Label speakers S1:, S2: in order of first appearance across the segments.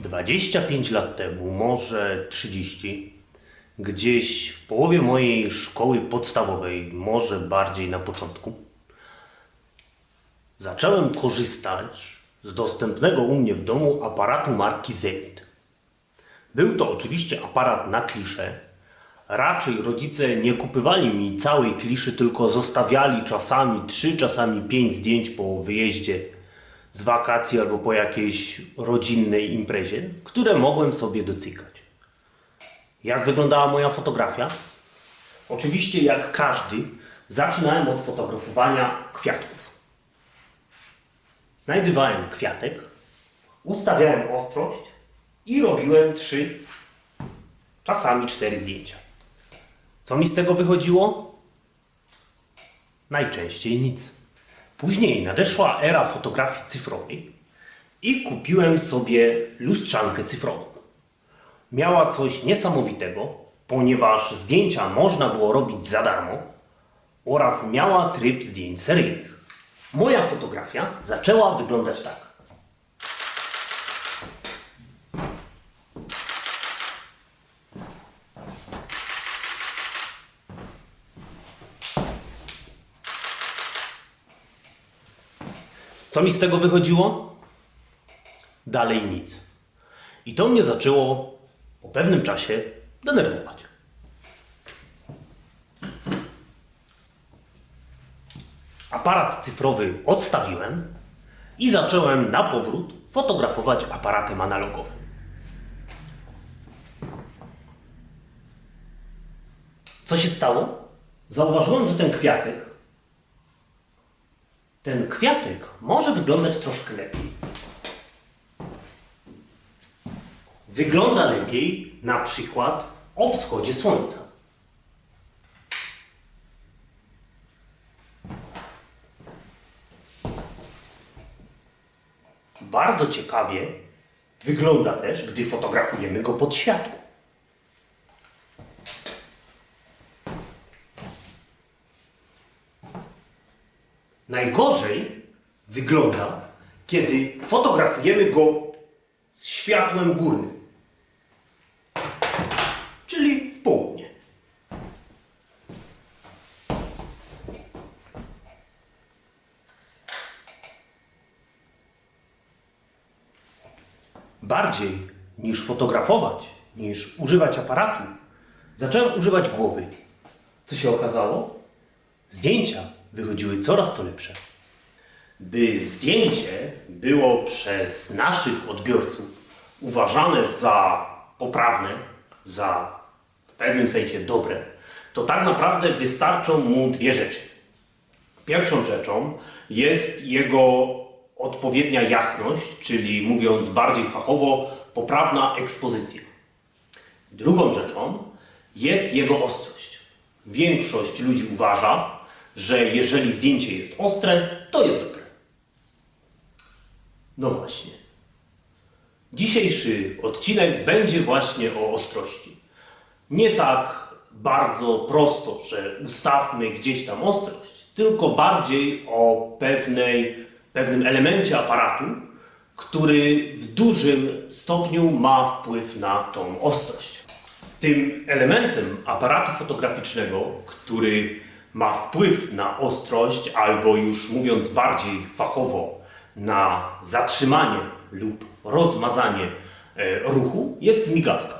S1: 25 lat temu, może 30, gdzieś w połowie mojej szkoły podstawowej, może bardziej na początku, zacząłem korzystać z dostępnego u mnie w domu aparatu marki Zenit. Był to oczywiście aparat na kliszę. Raczej rodzice nie kupywali mi całej kliszy, tylko zostawiali czasami 3, czasami 5 zdjęć po wyjeździe z wakacji albo po jakiejś rodzinnej imprezie, które mogłem sobie docykać. Jak wyglądała moja fotografia? Oczywiście, jak każdy, zaczynałem od fotografowania kwiatków. Znajdowałem kwiatek, ustawiałem ostrość i robiłem trzy, czasami cztery zdjęcia. Co mi z tego wychodziło? Najczęściej nic. Później nadeszła era fotografii cyfrowej i kupiłem sobie lustrzankę cyfrową. Miała coś niesamowitego, ponieważ zdjęcia można było robić za darmo oraz miała tryb zdjęć seryjnych. Moja fotografia zaczęła wyglądać tak. Co mi z tego wychodziło? Dalej nic. I to mnie zaczęło po pewnym czasie denerwować. Aparat cyfrowy odstawiłem i zacząłem na powrót fotografować aparatem analogowym. Co się stało? Zauważyłem, że ten kwiatek ten kwiatek może wyglądać troszkę lepiej. Wygląda lepiej na przykład o wschodzie słońca. Bardzo ciekawie wygląda też, gdy fotografujemy go pod światło. Najgorzej wygląda, kiedy fotografujemy go z światłem górnym, czyli w południe. Bardziej niż fotografować, niż używać aparatu, zacząłem używać głowy. Co się okazało? Zdjęcia wychodziły coraz to lepsze. By zdjęcie było przez naszych odbiorców uważane za poprawne, za w pewnym sensie dobre, to tak naprawdę wystarczą mu dwie rzeczy. Pierwszą rzeczą jest jego odpowiednia jasność, czyli mówiąc bardziej fachowo, poprawna ekspozycja. Drugą rzeczą jest jego ostrość. Większość ludzi uważa, że jeżeli zdjęcie jest ostre, to jest dobre. No właśnie. Dzisiejszy odcinek będzie właśnie o ostrości. Nie tak bardzo prosto, że ustawmy gdzieś tam ostrość, tylko bardziej o pewnej, pewnym elemencie aparatu, który w dużym stopniu ma wpływ na tą ostrość. Tym elementem aparatu fotograficznego, który ma wpływ na ostrość, albo już mówiąc bardziej fachowo, na zatrzymanie lub rozmazanie e, ruchu, jest migawka.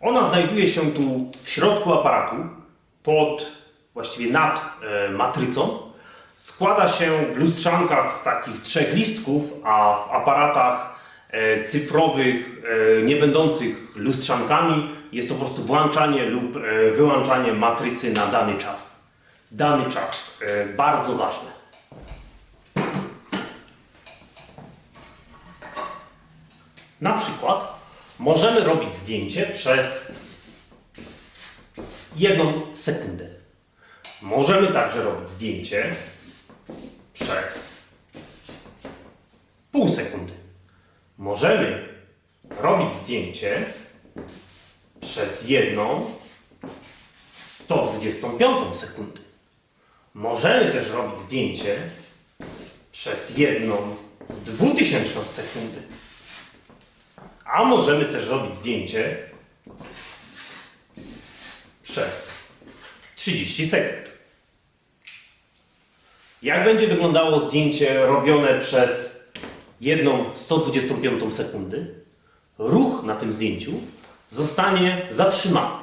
S1: Ona znajduje się tu w środku aparatu, pod, właściwie nad e, matrycą. Składa się w lustrzankach z takich trzech listków, a w aparatach e, cyfrowych, nie będących lustrzankami, jest to po prostu włączanie lub wyłączanie matrycy na dany czas. Dany czas, e, bardzo ważne. Na przykład możemy robić zdjęcie przez jedną sekundę. Możemy także robić zdjęcie przez pół sekundy. Możemy robić zdjęcie przez jedną 125 sekundę. Możemy też robić zdjęcie przez jedną 2000 sekundy. A możemy też robić zdjęcie przez 30 sekund. Jak będzie wyglądało zdjęcie robione przez jedną 125 sekundy? Ruch na tym zdjęciu zostanie zatrzymany.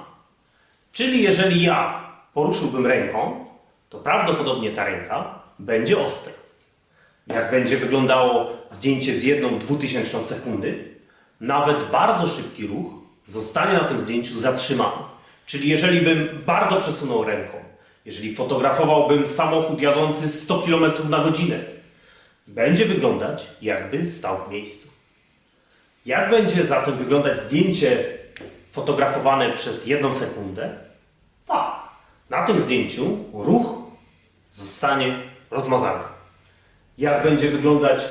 S1: Czyli jeżeli ja poruszyłbym ręką, to prawdopodobnie ta ręka będzie ostra. Jak będzie wyglądało zdjęcie z jedną dwutysięczną sekundy, nawet bardzo szybki ruch zostanie na tym zdjęciu zatrzymany. Czyli jeżeli bym bardzo przesunął ręką, jeżeli fotografowałbym samochód jadący 100 km na godzinę, będzie wyglądać jakby stał w miejscu. Jak będzie zatem wyglądać zdjęcie fotografowane przez jedną sekundę? Tak. Na tym zdjęciu ruch zostanie rozmazany. Jak będzie wyglądać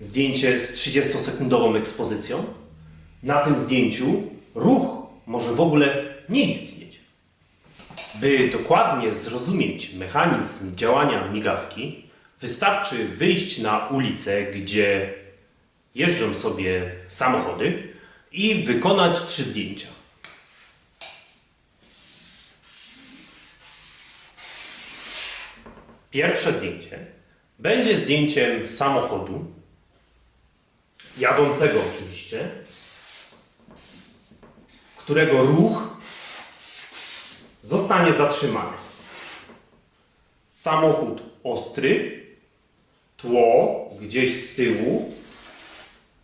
S1: zdjęcie z 30-sekundową ekspozycją? Na tym zdjęciu ruch może w ogóle nie istnieć. By dokładnie zrozumieć mechanizm działania migawki, wystarczy wyjść na ulicę, gdzie jeżdżą sobie samochody i wykonać trzy zdjęcia. Pierwsze zdjęcie będzie zdjęciem samochodu, jadącego oczywiście, którego ruch zostanie zatrzymany. Samochód ostry, tło gdzieś z tyłu,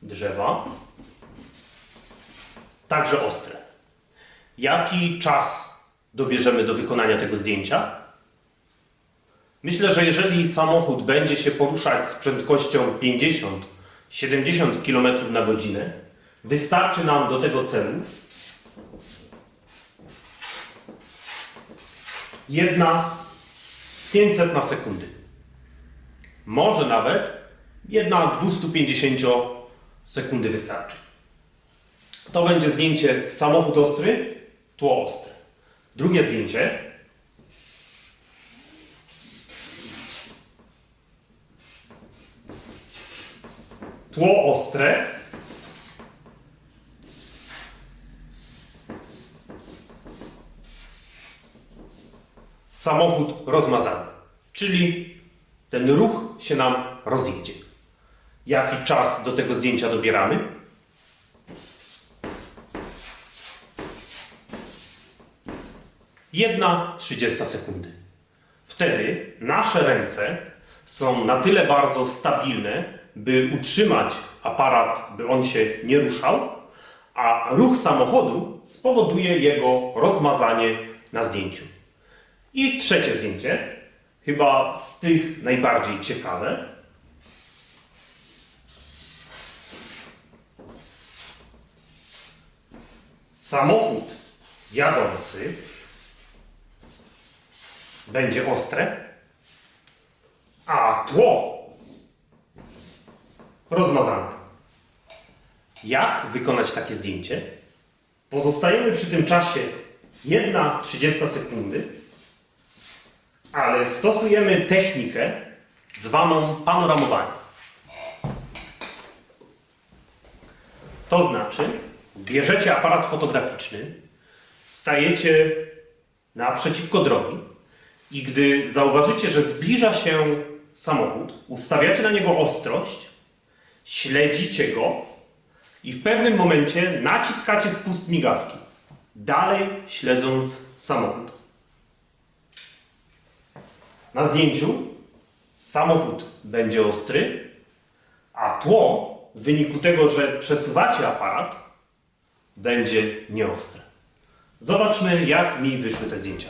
S1: drzewa, także ostre. Jaki czas dobierzemy do wykonania tego zdjęcia? Myślę, że jeżeli samochód będzie się poruszać z prędkością 50-70 km na godzinę, wystarczy nam do tego celu jedna 500 na sekundy. Może nawet jedna 250 sekundy wystarczy. To będzie zdjęcie samochód ostry, tło ostre. Drugie zdjęcie tło ostre. Samochód rozmazany, czyli ten ruch się nam rozjedzie. Jaki czas do tego zdjęcia dobieramy? Jedna trzydziesta sekundy. Wtedy nasze ręce są na tyle bardzo stabilne, by utrzymać aparat, by on się nie ruszał, a ruch samochodu spowoduje jego rozmazanie na zdjęciu. I trzecie zdjęcie, chyba z tych najbardziej ciekawe. Samochód jadący będzie ostre, a tło rozmazane. Jak wykonać takie zdjęcie? Pozostajemy przy tym czasie 1,30 sekundy, ale stosujemy technikę zwaną panoramowaniem. To znaczy, bierzecie aparat fotograficzny, stajecie naprzeciwko drogi i gdy zauważycie, że zbliża się samochód, ustawiacie na niego ostrość, śledzicie go i w pewnym momencie naciskacie spust migawki, dalej śledząc samochód. Na zdjęciu samochód będzie ostry, a tło w wyniku tego, że przesuwacie aparat, będzie nieostre. Zobaczmy, jak mi wyszły te zdjęcia.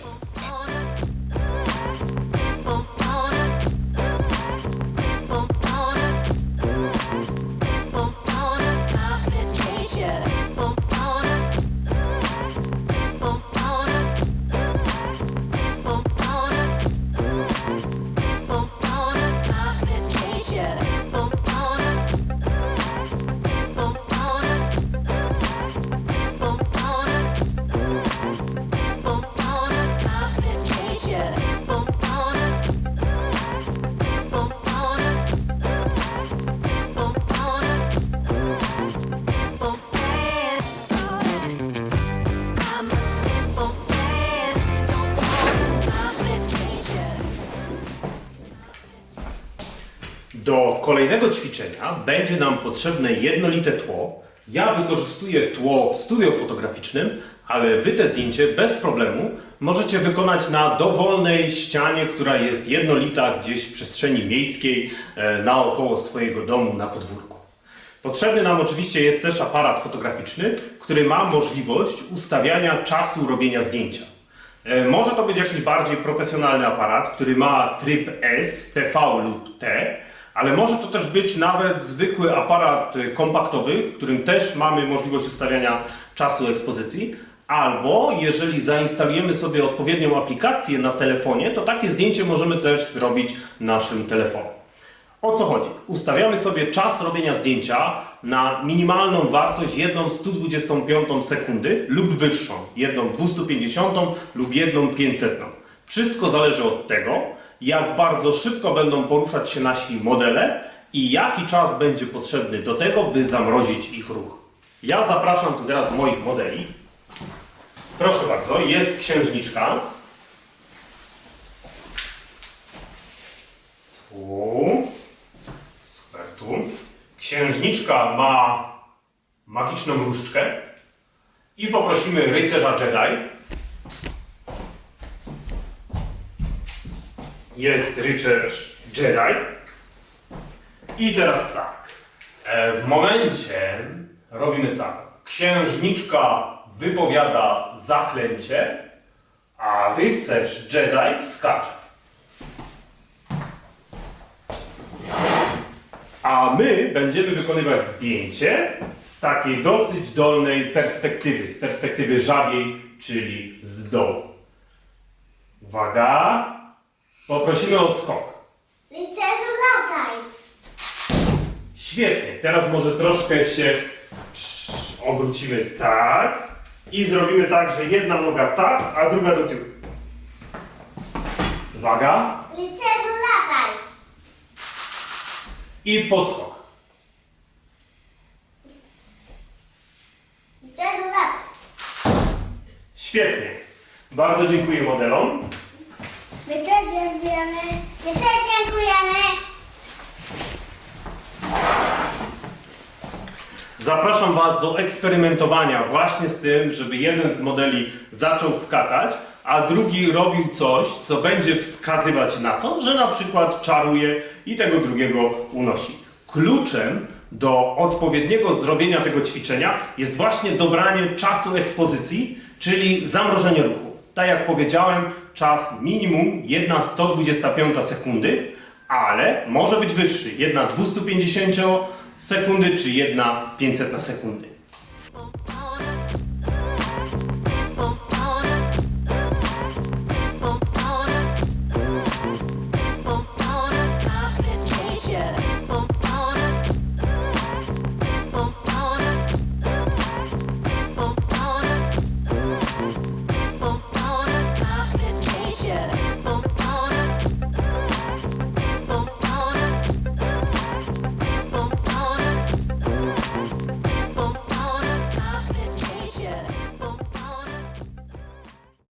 S1: Kolejnego ćwiczenia będzie nam potrzebne jednolite tło. Ja wykorzystuję tło w studio fotograficznym, ale Wy te zdjęcie bez problemu możecie wykonać na dowolnej ścianie, która jest jednolita gdzieś w przestrzeni miejskiej, e, naokoło swojego domu, na podwórku. Potrzebny nam oczywiście jest też aparat fotograficzny, który ma możliwość ustawiania czasu robienia zdjęcia. E, Może to być jakiś bardziej profesjonalny aparat, który ma tryb S, TV lub T, ale może to też być nawet zwykły aparat e, kompaktowy, w którym też mamy możliwość ustawiania czasu ekspozycji. Albo jeżeli zainstalujemy sobie odpowiednią aplikację na telefonie, to takie zdjęcie możemy też zrobić naszym telefonem. O co chodzi? Ustawiamy sobie czas robienia zdjęcia na minimalną wartość 1 125 sekundy lub wyższą, 1 250 lub 1 500. Wszystko zależy od tego, jak bardzo szybko będą poruszać się nasi modele i jaki czas będzie potrzebny do tego, by zamrozić ich ruch. Ja zapraszam tu teraz moich modeli. Proszę bardzo, jest księżniczka. Tu. Super, tu. Księżniczka ma magiczną różdżkę i poprosimy rycerza Jedi. Jest rycerz Jedi. I teraz tak. E, w momencie robimy tak. Księżniczka wypowiada zaklęcie, a rycerz Jedi skacze. A my będziemy wykonywać zdjęcie z takiej dosyć dolnej perspektywy, z perspektywy żabiej, czyli z dołu. Uwaga! Poprosimy o skok.
S2: Rycerzu lataj!
S1: Świetnie. Teraz może troszkę się obrócimy tak i zrobimy tak, że jedna noga tak, a druga do tyłu. Uwaga.
S2: Rycerzu lataj!
S1: I podskok.
S2: Rycerzu lataj!
S1: Świetnie. Bardzo dziękuję modelom.
S2: My też dziękujemy! My też dziękujemy!
S1: Zapraszam Was do eksperymentowania właśnie z tym, żeby jeden z modeli zaczął skakać, a drugi robił coś, co będzie wskazywać na to, że na przykład czaruje i tego drugiego unosi. Kluczem do odpowiedniego zrobienia tego ćwiczenia jest właśnie dobranie czasu ekspozycji, czyli zamrożenie ruchu. Tak jak powiedziałem, czas minimum 1 125 sekundy, ale może być wyższy, 1 250 sekundy czy 1 500 sekundy.